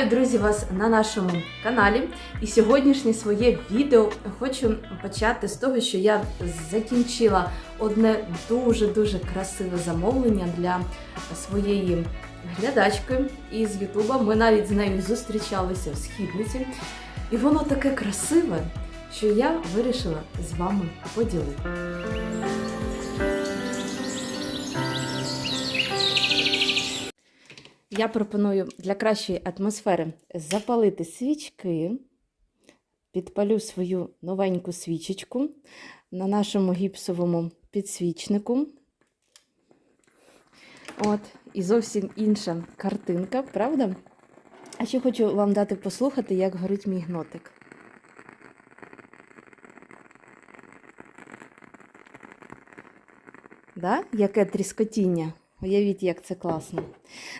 Вітаю, друзі, вас на нашому каналі. І сьогоднішнє своє відео хочу почати з того, що я закінчила одне дуже-дуже красиве замовлення для своєї глядачки із Ютуба. Ми навіть з нею зустрічалися в східниці. І воно таке красиве, що я вирішила з вами поділитися. Я пропоную для кращої атмосфери запалити свічки, підпалю свою новеньку свічечку на нашому гіпсовому підсвічнику. От, і зовсім інша картинка, правда? А ще хочу вам дати послухати, як горить мій гнотик. Да? Яке тріскотіння. Уявіть, як це класно.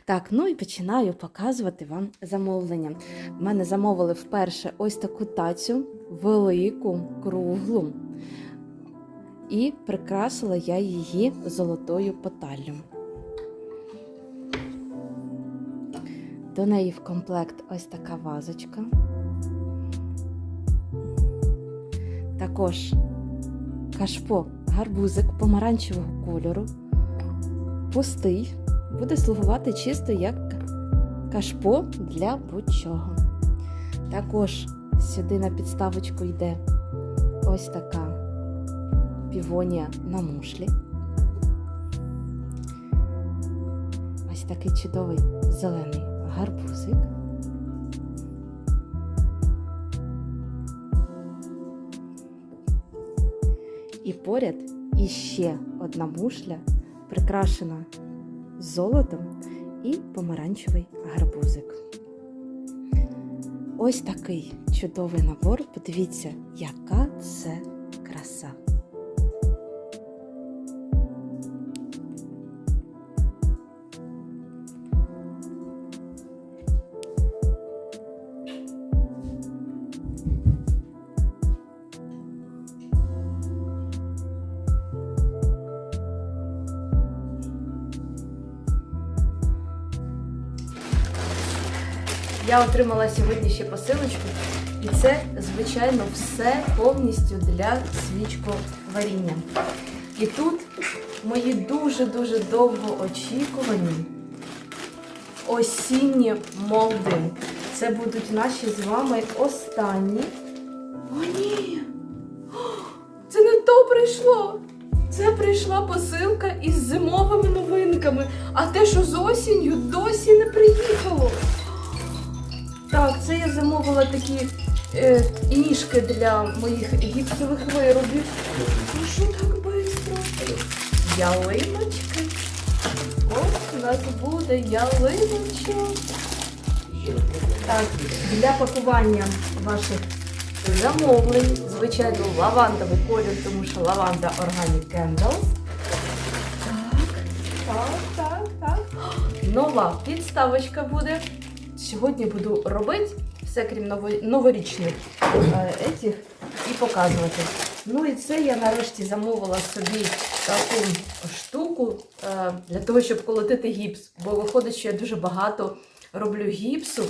Так, ну і починаю показувати вам замовлення. В мене замовили вперше ось таку тацю, велику, круглу. І прикрасила я її золотою поталлю. До неї в комплект ось така вазочка. Також кашпо, гарбузик помаранчевого кольору пустий, буде слугувати чисто як кашпо для будь-чого. Також сюди на підставочку йде ось така півонія на мушлі. Ось такий чудовий зелений гарбузик. І поряд іще одна мушля прикрашена золотом і помаранчевий гарбузик. Ось такий чудовий набор. Подивіться, яка це краса. Я отримала сьогодні ще посилочку, і це, звичайно, все повністю для свічковаріння. І тут мої дуже-дуже довго очікувані осінні молди. Це будуть наші з вами останні. О, ні! Це не то прийшло! Це прийшла посилка із зимовими новинками, а те, що з осінню, досі не приїхало. Так, це я замовила такі е, ніжки для моїх гіпсових виробів. Ну що так швидко? Ялиночки. Ось у нас буде ялиночок. Так, для пакування ваших замовлень, звичайно, лавандовий колір, тому що лаванда Organic Candles. Так, так, так, так. Нова підставочка буде. Сьогодні буду робити все крім новорічних е, етіх і показувати. Ну і це я нарешті замовила собі таку штуку е, для того, щоб колотити гіпс. Бо виходить, що я дуже багато роблю гіпсу.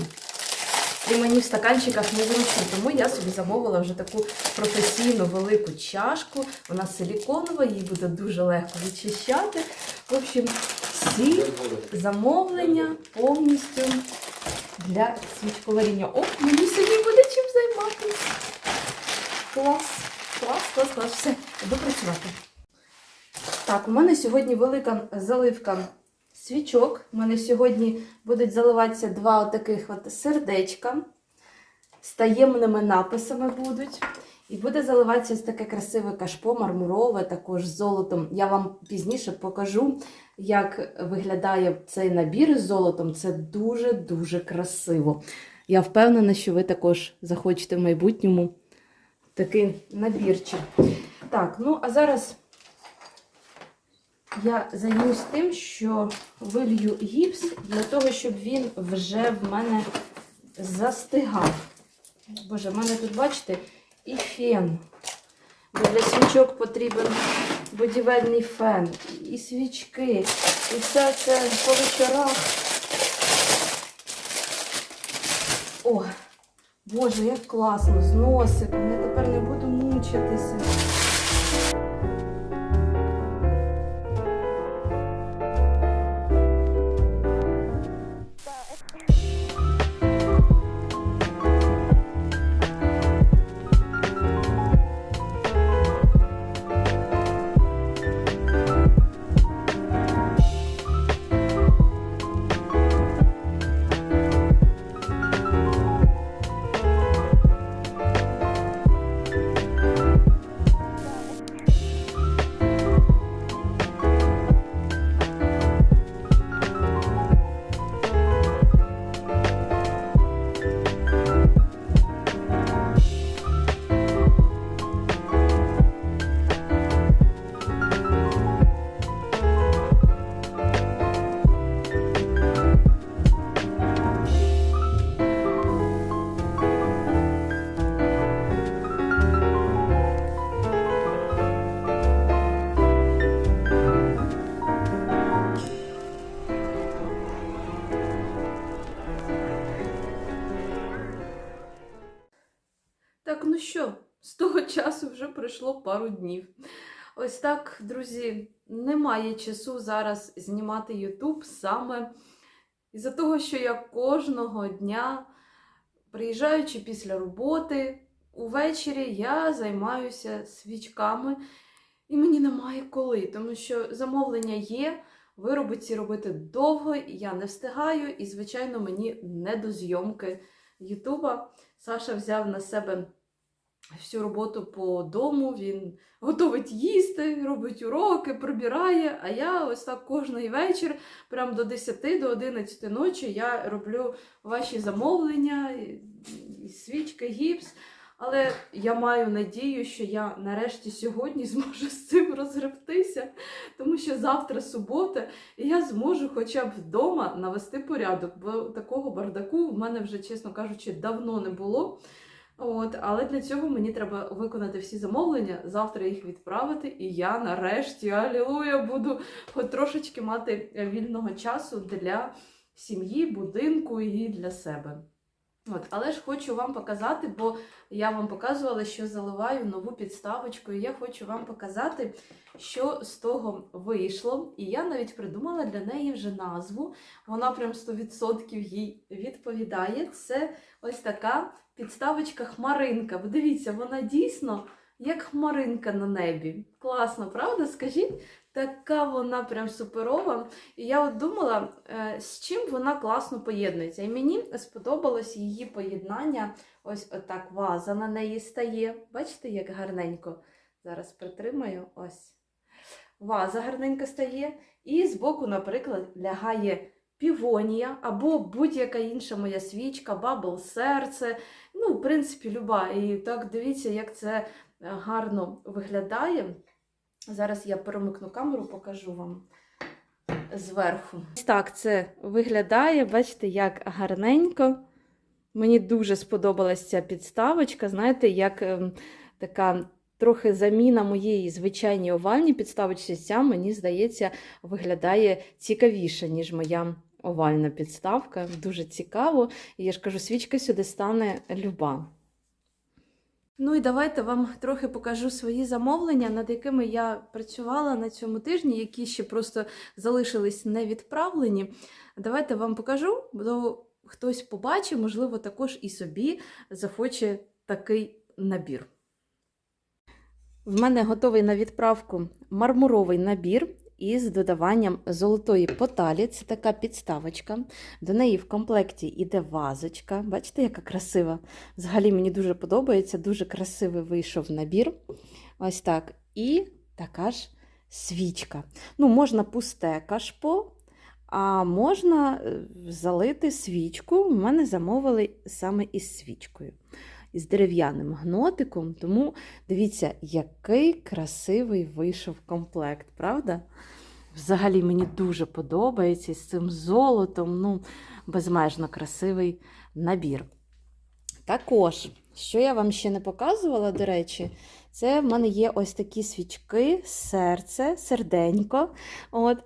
І мені в стаканчиках незручно, тому я собі замовила вже таку професійну велику чашку. Вона силіконова, її буде дуже легко відчищати. В общем, всі замовлення повністю для свічковаріння. О, мені сьогодні буде чим займатися. Клас, клас, клас, клас. Все, допрацювати. працювати. Так, у мене сьогодні велика заливка свічок. У мене сьогодні будуть заливатися два отаких от сердечка. З таємними написами будуть. І буде заливатися ось таке красиве кашпо, мармурове, також з золотом. Я вам пізніше покажу, як виглядає цей набір з золотом. Це дуже-дуже красиво. Я впевнена, що ви також захочете в майбутньому такий набірчик. Так, ну а зараз я займусь тим, що вилью гіпс для того, щоб він вже в мене застигав. Боже, в мене тут, бачите, і фен. Бо для свічок потрібен будівельний фен, і свічки, і все це по вечорах. О, Боже, як класно, з носиком. Я тепер не буду мучитися. Пройшло пару днів. Ось так, друзі, немає часу зараз знімати YouTube саме із-за того, що я кожного дня, приїжджаючи після роботи, увечері я займаюся свічками, і мені немає коли, тому що замовлення є. Вироби ці робити довго, і я не встигаю, і, звичайно, мені не до зйомки Ютуба. Саша взяв на себе всю роботу по дому, він готовить їсти, робить уроки, прибирає. А я ось так кожний вечір, прям до 10 до 11 ночі, я роблю ваші замовлення, свічки, гіпс. Але я маю надію, що я нарешті сьогодні зможу з цим розгребтися, тому що завтра субота, і я зможу хоча б вдома навести порядок, бо такого бардаку в мене вже, чесно кажучи, давно не було. От, але для цього мені треба виконати всі замовлення, завтра їх відправити, і я нарешті, алілуя, буду трошечки мати вільного часу для сім'ї, будинку і для себе. От, але ж хочу вам показати, бо я вам показувала, що заливаю нову підставочку, і я хочу вам показати, що з того вийшло. І я навіть придумала для неї вже назву. Вона прям 100% їй відповідає. Це ось така підставочка хмаринка. Ви дивіться, вона дійсно як хмаринка на небі. Класно, правда? Скажіть, така вона прям суперова. І я от думала, е, з чим вона класно поєднується. І мені сподобалось її поєднання. Ось отак ваза на неї стає. Бачите, як гарненько. Зараз притримаю. Ось. Ваза гарненько стає. І збоку, наприклад, лягає півонія або будь-яка інша моя свічка, бабл серце. Ну, в принципі, люба. І так дивіться, як це е, гарно виглядає. Зараз я перемикну камеру, покажу вам зверху. Так це виглядає, бачите, як гарненько. Мені дуже сподобалась ця підставочка. Знаєте, як ем, така трохи заміна моєї звичайній овальній підставочці, ця, мені здається, виглядає цікавіше, ніж моя овальна підставка. Дуже цікаво. І я ж кажу, свічка сюди стане люба. Ну і давайте вам трохи покажу свої замовлення, над якими я працювала на цьому тижні, які ще просто залишились невідправлені. Давайте вам покажу, бо хтось побачить, можливо, також і собі захоче такий набір. В мене готовий на відправку мармуровий набір із додаванням золотої поталі. Це така підставочка. До неї в комплекті йде вазочка. Бачите, яка красива? Взагалі мені дуже подобається, дуже красивий вийшов набір. Ось так. І така ж свічка. Ну, можна пусте кашпо, а можна е, залити свічку. У мене замовили саме із свічкою, із дерев'яним гнотиком. Тому дивіться, який красивий вийшов комплект, правда? Взагалі мені дуже подобається з цим золотом. Ну, безмежно красивий набір. Також, що я вам ще не показувала, до речі, це в мене є ось такі свічки, серце, серденько. От.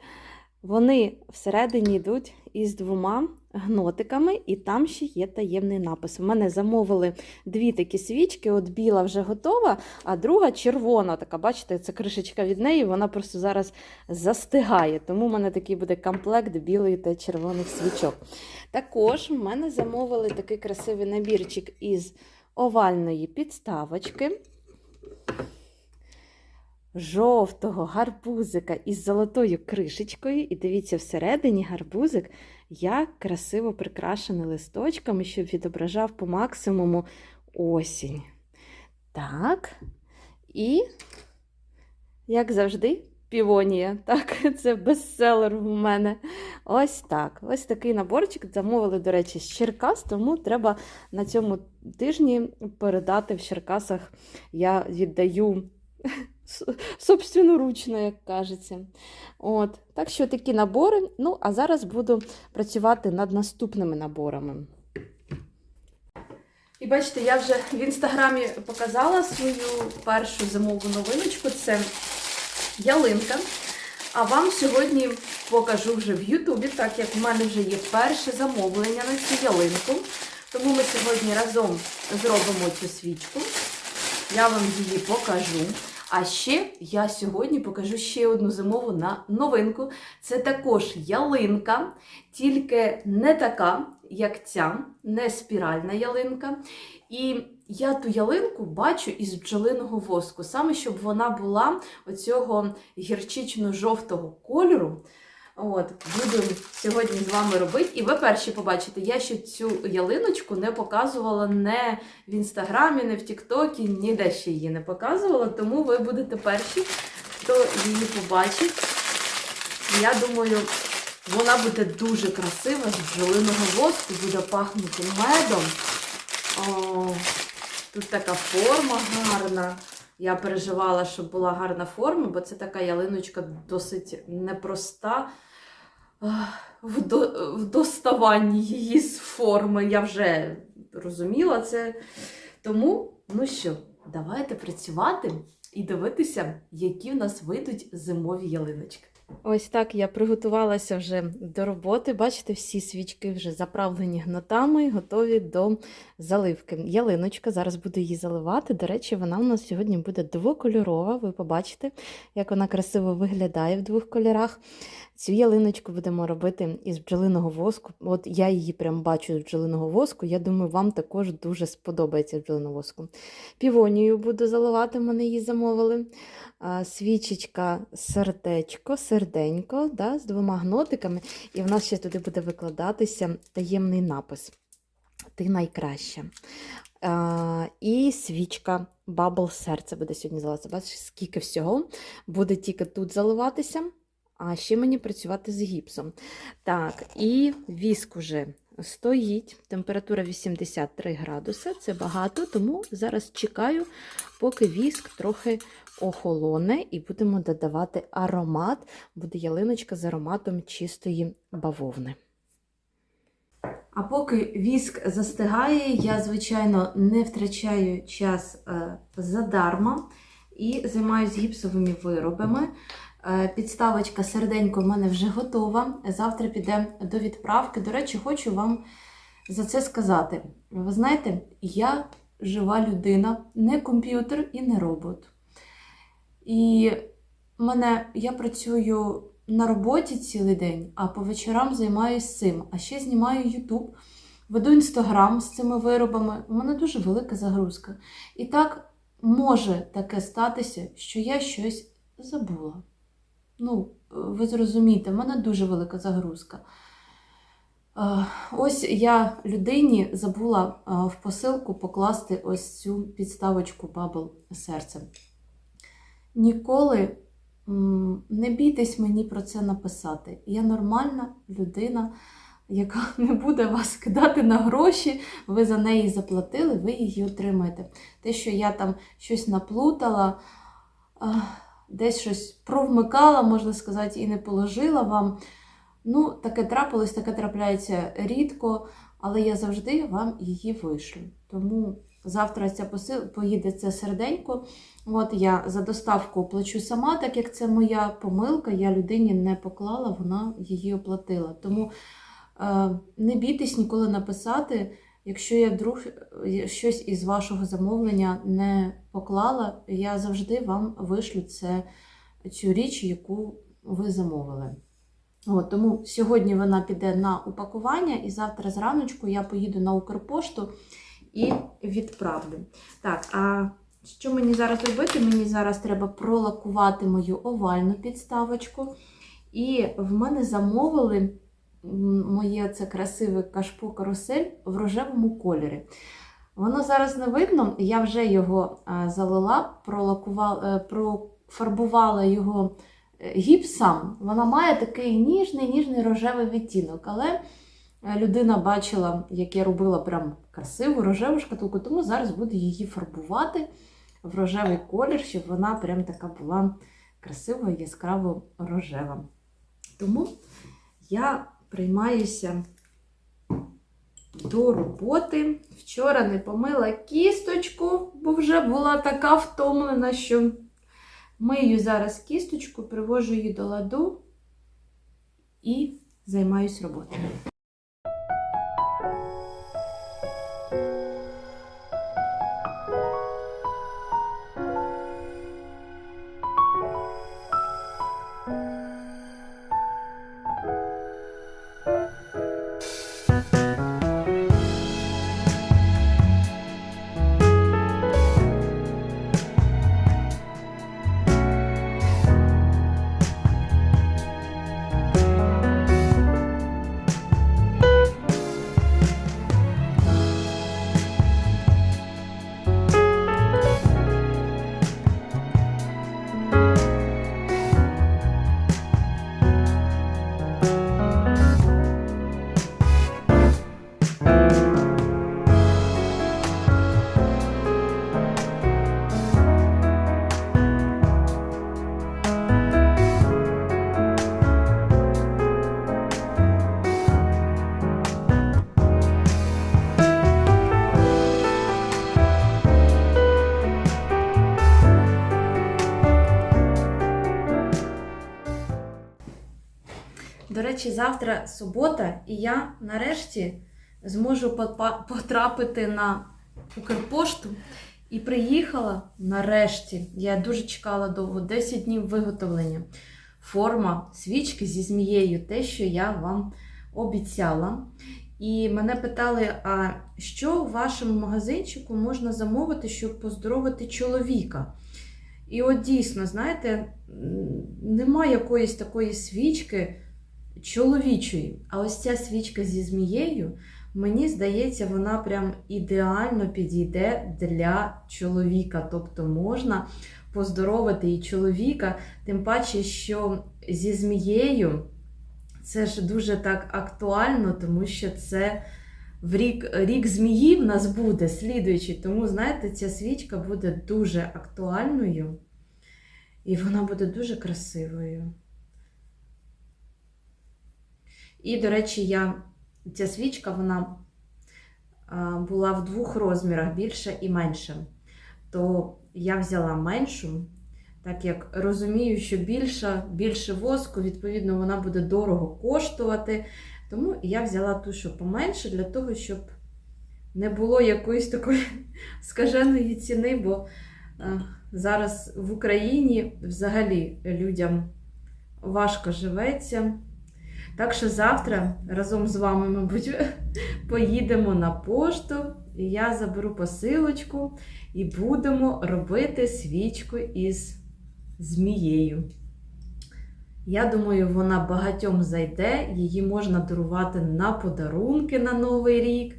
Вони всередині йдуть із двома гнотиками, і там ще є таємний напис. У мене замовили дві такі свічки. От біла вже готова, а друга червона. Така, бачите, це кришечка від неї, вона просто зараз застигає. Тому в мене такий буде комплект білої та червоних свічок. Також в мене замовили такий красивий набірчик із овальної підставочки. Жовтого гарбузика із золотою кришечкою. І дивіться, всередині гарбузик як красиво прикрашений листочками, щоб відображав по максимуму осінь. Так. І, як завжди, півонія. Так, це бестселер у мене. Ось так. Ось такий наборчик замовили, до речі, з Черкас, тому треба на цьому тижні передати в Черкасах. Я віддаю собственноручно, як кажеться. От. Так що такі набори. Ну, а зараз буду працювати над наступними наборами. І бачите, я вже в інстаграмі показала свою першу зимову новиночку. Це ялинка. А вам сьогодні покажу вже в Ютубі, так як в мене вже є перше замовлення на цю ялинку. Тому ми сьогодні разом зробимо цю свічку. Я вам її покажу. А ще я сьогодні покажу ще одну зимову на новинку. Це також ялинка, тільки не така, як ця, не спіральна ялинка. І я ту ялинку бачу із бджолиного воску, саме щоб вона була оцього гірчично-жовтого кольору. От, будемо сьогодні з вами робити. І ви перші побачите, я ще цю ялиночку не показувала не в інстаграмі, не в Тіктокі, ніде ще її не показувала, тому ви будете перші, хто її побачить. Я думаю, вона буде дуже красива, з бджолиного воску, буде пахнути медом. О, тут така форма гарна. Я переживала, щоб була гарна форма, бо це така ялиночка досить непроста в, до, в доставанні її з форми. Я вже розуміла це. Тому, ну що, давайте працювати і дивитися, які в нас вийдуть зимові ялиночки. Ось так я приготувалася вже до роботи. Бачите, всі свічки вже заправлені гнотами, готові до заливки. Ялиночка, зараз буду її заливати. До речі, вона у нас сьогодні буде двокольорова. Ви побачите, як вона красиво виглядає в двох кольорах. Цю ялиночку будемо робити із бджолиного воску. От я її прям бачу з бджолиного воску. Я думаю, вам також дуже сподобається бджолиного воску. Півонію буду заливати, мене її замовили. Свічечка сердечко, серденько да, з двома гнотиками. І в нас ще туди буде викладатися таємний напис. Ти найкраща. А, і свічка Bubble серце буде сьогодні заливатися. Бачиш, скільки всього буде тільки тут заливатися. А ще мені працювати з гіпсом. Так, і віск уже стоїть. Температура 83 градуси. Це багато, тому зараз чекаю, поки віск трохи охолоне, і будемо додавати аромат. Буде ялиночка з ароматом чистої бавовни. А поки віск застигає, я, звичайно, не втрачаю час е, задарма і займаюся гіпсовими виробами. Е, Підставочка серденько в мене вже готова. Завтра піде до відправки. До речі, хочу вам за це сказати. Ви знаєте, я жива людина, не комп'ютер і не робот. І мене, я працюю на роботі цілий день, а по вечорам займаюся цим. А ще знімаю YouTube, веду інстаграм з цими виробами. У мене дуже велика загрузка. І так може таке статися, що я щось забула. Ну, ви зрозумієте, в мене дуже велика загрузка. Е, Ось я людині забула е, в посилку покласти ось цю підставочку Bubble серце. Ніколи не бійтесь мені про це написати. Я нормальна людина, яка не буде вас кидати на гроші, ви за неї заплатили, ви її отримаєте. Те, що я там щось наплутала, десь щось провмикала, можна сказати, і не положила вам. Ну, таке трапилось, таке трапляється рідко, але я завжди вам її вишлю. Тому завтра ця посил... поїде це серденько. От я за доставку оплачу сама, так як це моя помилка, я людині не поклала, вона її оплатила. Тому Е, Не бійтесь ніколи написати, якщо я вдруг е, щось із вашого замовлення не поклала, я завжди вам вишлю це, цю річ, яку ви замовили. От, тому сьогодні вона піде на упакування, і завтра зраночку я поїду на Укрпошту і відправлю. Так, а що мені зараз робити? Мені зараз треба пролакувати мою овальну підставочку. І в мене замовили моє це красиве кашпо карусель в рожевому кольорі. Воно зараз не видно, я вже його залила, пролакувала, е, профарбувала його е, гіпсом. Вона має такий ніжний, ніжний рожевий відтінок. Але е, людина бачила, як я робила прям красиву рожеву шкатулку, тому зараз буду її фарбувати в рожевий колір, щоб вона прям така була красива, яскраво рожева. Тому я приймаюся до роботи. Вчора не помила кісточку, бо вже була така втомлена, що мию зараз кісточку, привожу її до ладу і займаюсь роботою. Речі, завтра субота, і я нарешті зможу потрапити на Укрпошту. І приїхала нарешті. Я дуже чекала довго, 10 днів виготовлення. Форма свічки зі змією, те, що я вам обіцяла. І мене питали, а що у вашому магазинчику можна замовити, щоб поздоровити чоловіка? І от дійсно, знаєте, нема якоїсь такої свічки чоловічої. А ось ця свічка зі змією, мені здається, вона прям ідеально підійде для чоловіка. Тобто можна поздоровити і чоловіка, тим паче, що зі змією це ж дуже так актуально, тому що це в рік, рік змії в нас буде слідуючий. Тому, знаєте, ця свічка буде дуже актуальною і вона буде дуже красивою. І, до речі, я, ця свічка вона була в двох розмірах більше і менше. То я взяла меншу, так як розумію, що більша, більше воску, відповідно, вона буде дорого коштувати. Тому я взяла ту, що поменше, для того, щоб не було якоїсь такої скаженої ціни, бо зараз в Україні взагалі людям важко живеться. Так що завтра разом з вами, мабуть, поїдемо на пошту, і я заберу посилочку і будемо робити свічку із змією. Я думаю, вона багатьом зайде, її можна дарувати на подарунки на Новий рік,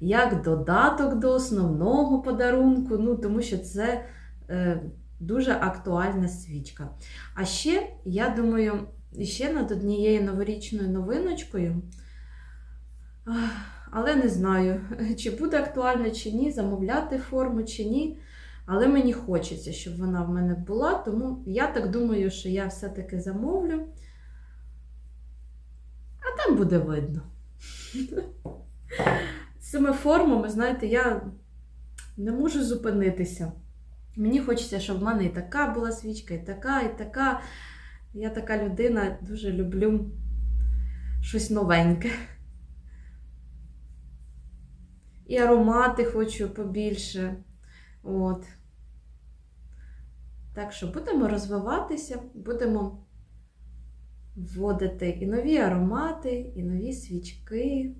як додаток до основного подарунку, ну, тому що це е, дуже актуальна свічка. А ще, я думаю, і ще над однією новорічною новиночкою. Але не знаю, чи буде актуально, чи ні, замовляти форму, чи ні. Але мені хочеться, щоб вона в мене була, тому я так думаю, що я все-таки замовлю. А там буде видно. З цими формами, знаєте, я не можу зупинитися. Мені хочеться, щоб в мене і така була свічка, і така, і така. Я така людина дуже люблю щось новеньке. І аромати хочу побільше. От. Так що будемо розвиватися, будемо вводити і нові аромати, і нові свічки.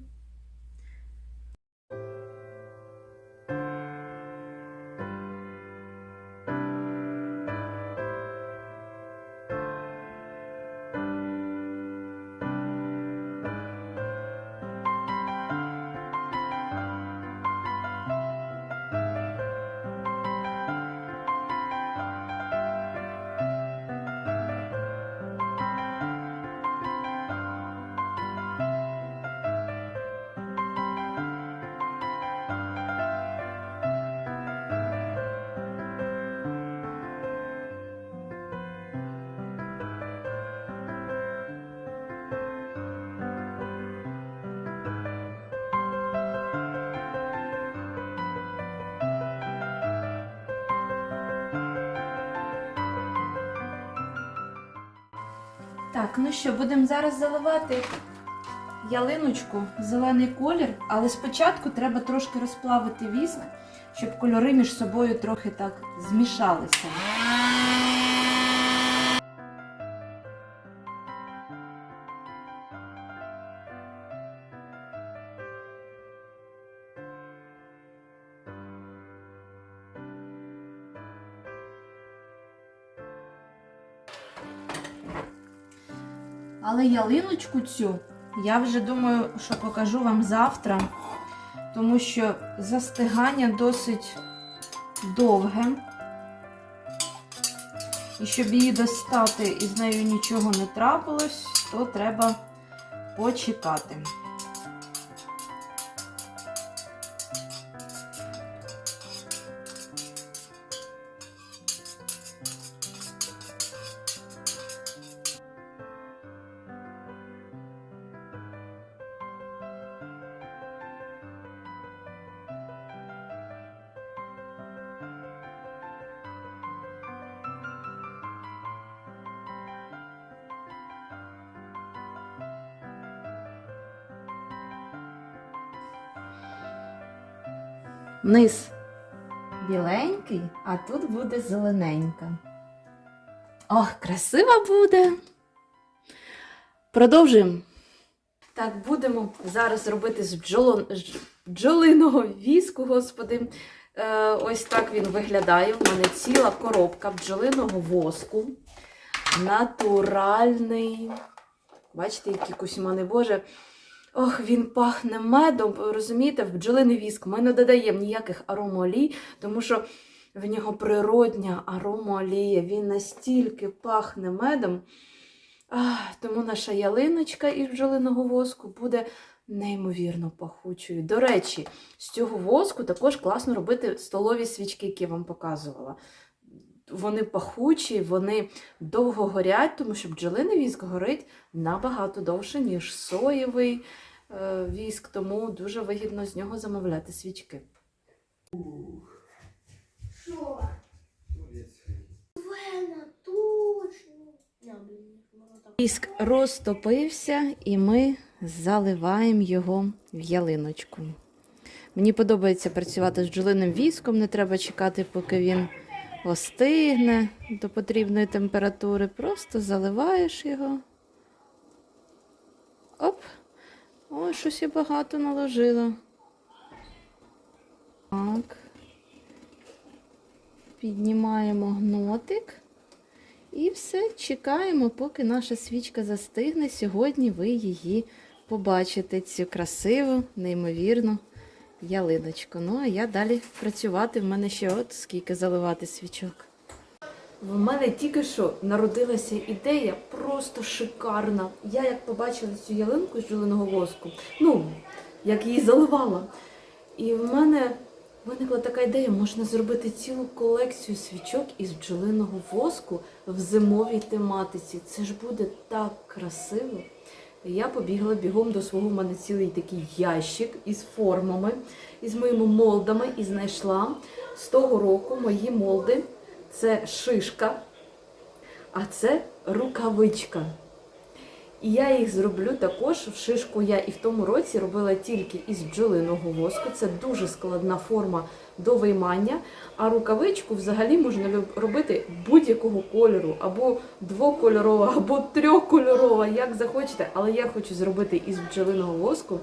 Так, ну що, будемо зараз заливати ялиночку, зелений колір, але спочатку треба трошки розплавити віск, щоб кольори між собою трохи так змішалися. Ялиночку цю я вже думаю, що покажу вам завтра, тому що застигання досить довге. І щоб її достати і з нею нічого не трапилось, то треба почекати. Низ біленький, а тут буде зелененька. Ох, красиво буде. Продовжуємо. Так, будемо зараз робити з бджоло... бджолиного віску, господи. Е, ось так він виглядає. У мене ціла коробка бджолиного воску. Натуральний. Бачите, який кусьмани, Боже. Ох, він пахне медом. Розумієте, в бджолиний віск ми не додаємо ніяких аромолій, тому що в нього природня аромолія. Він настільки пахне медом. Ах, тому наша ялиночка із бджолиного воску буде неймовірно пахучою. До речі, з цього воску також класно робити столові свічки, які я вам показувала. Вони пахучі, вони довго горять, тому що бджолиний віск горить набагато довше, ніж соєвий е, віск, тому дуже вигідно з нього замовляти свічки. Що? Віск розтопився, і ми заливаємо його в ялиночку. Мені подобається працювати з бджолиним віском, не треба чекати, поки він остигне до потрібної температури. Просто заливаєш його. Оп. Ой, щось я багато наложила. Так. Піднімаємо гнотик. І все, чекаємо, поки наша свічка застигне. Сьогодні ви її побачите, цю красиву, неймовірну ялиночку. Ну, а я далі працювати. В мене ще от скільки заливати свічок. В мене тільки що народилася ідея просто шикарна. Я як побачила цю ялинку з бджолиного воску, ну, як її заливала. І в мене виникла така ідея, можна зробити цілу колекцію свічок із бджолиного воску в зимовій тематиці. Це ж буде так красиво. Я побігла бігом до свого в мене цілий такий ящик із формами, із моїми молдами, і знайшла з того року мої молди. Це шишка, а це рукавичка. І я їх зроблю також в шишку. Я і в тому році робила тільки із бджолиного воску. Це дуже складна форма до виймання. А рукавичку взагалі можна робити будь-якого кольору, або двокольорова, або трьохкольорова, як захочете. Але я хочу зробити із бджолиного воску.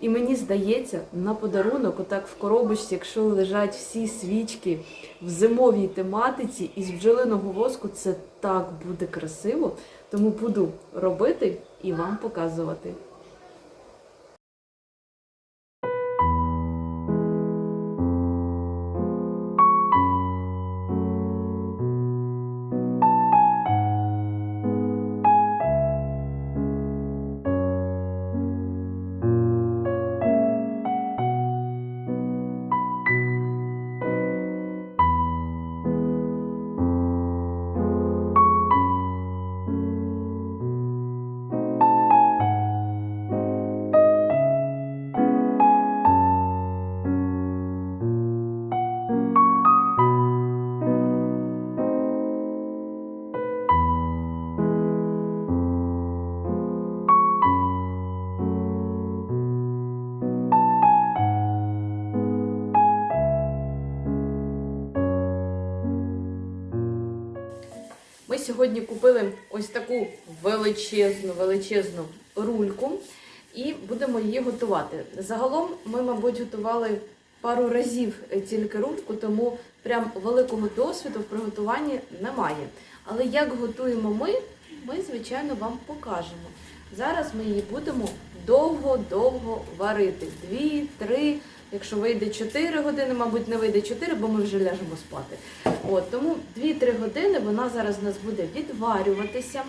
І мені здається, на подарунок, отак в коробочці, якщо лежать всі свічки в зимовій тематиці із бджолиного воску, це так буде красиво. Тому буду робити і вам показувати. Сьогодні купили ось таку величезну, величезну рульку і будемо її готувати. Загалом ми, мабуть, готували пару разів тільки рульку, тому прям великого досвіду в приготуванні немає. Але як готуємо ми, ми, звичайно, вам покажемо. Зараз ми її будемо довго-довго варити. Дві, три, якщо вийде 4 години, мабуть, не вийде 4, бо ми вже ляжемо спати. От, тому 2-3 години вона зараз у нас буде відварюватися.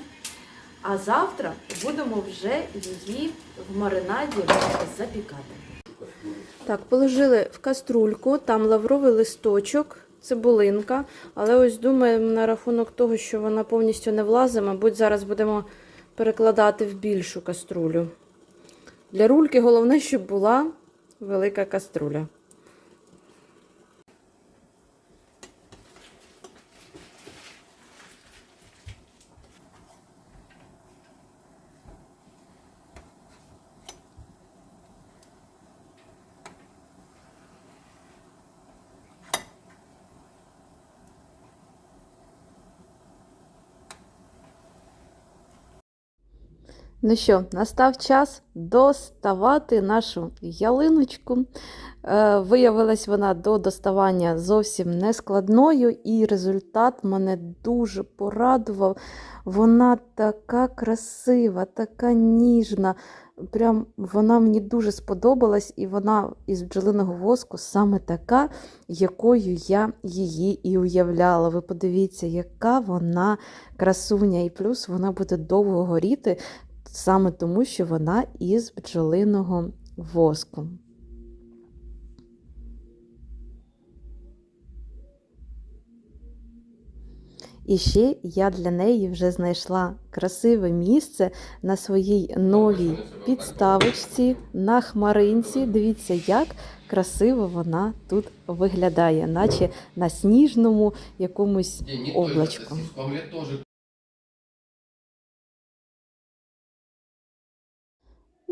А завтра будемо вже її в маринаді запікати. Так, положили в каструльку, там лавровий листочок, цибулинка. Але ось думаємо на рахунок того, що вона повністю не влазить, мабуть, зараз будемо перекладати в більшу каструлю. Для рульки головне, щоб була велика каструля. Ну що, настав час доставати нашу ялиночку. Е, виявилась вона до доставання зовсім нескладною, і результат мене дуже порадував. Вона така красива, така ніжна. Прям вона мені дуже сподобалась, і вона із бджолиного воску саме така, якою я її і уявляла. Ви подивіться, яка вона красуня, і плюс вона буде довго горіти саме тому, що вона із бджолиного воску. І ще я для неї вже знайшла красиве місце на своїй новій підставочці на хмаринці. Дивіться, як красиво вона тут виглядає, наче на сніжному якомусь Не,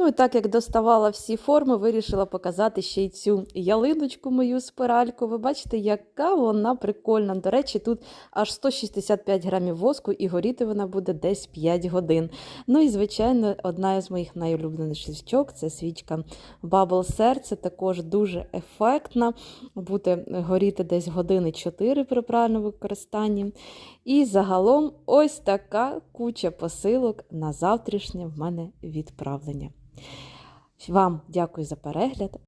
Ну і так як доставала всі форми, вирішила показати ще й цю ялиночку, мою спиральку. Ви бачите, яка вона прикольна. До речі, тут аж 165 грамів воску, і горіти вона буде десь 5 годин. Ну і, звичайно, одна із моїх найулюбленіших свічок це свічка Bubble Серце. Також дуже ефектна. Буде горіти десь години 4 при правильному використанні. І загалом ось така куча посилок на завтрашнє в мене відправлення. Вам дякую за перегляд.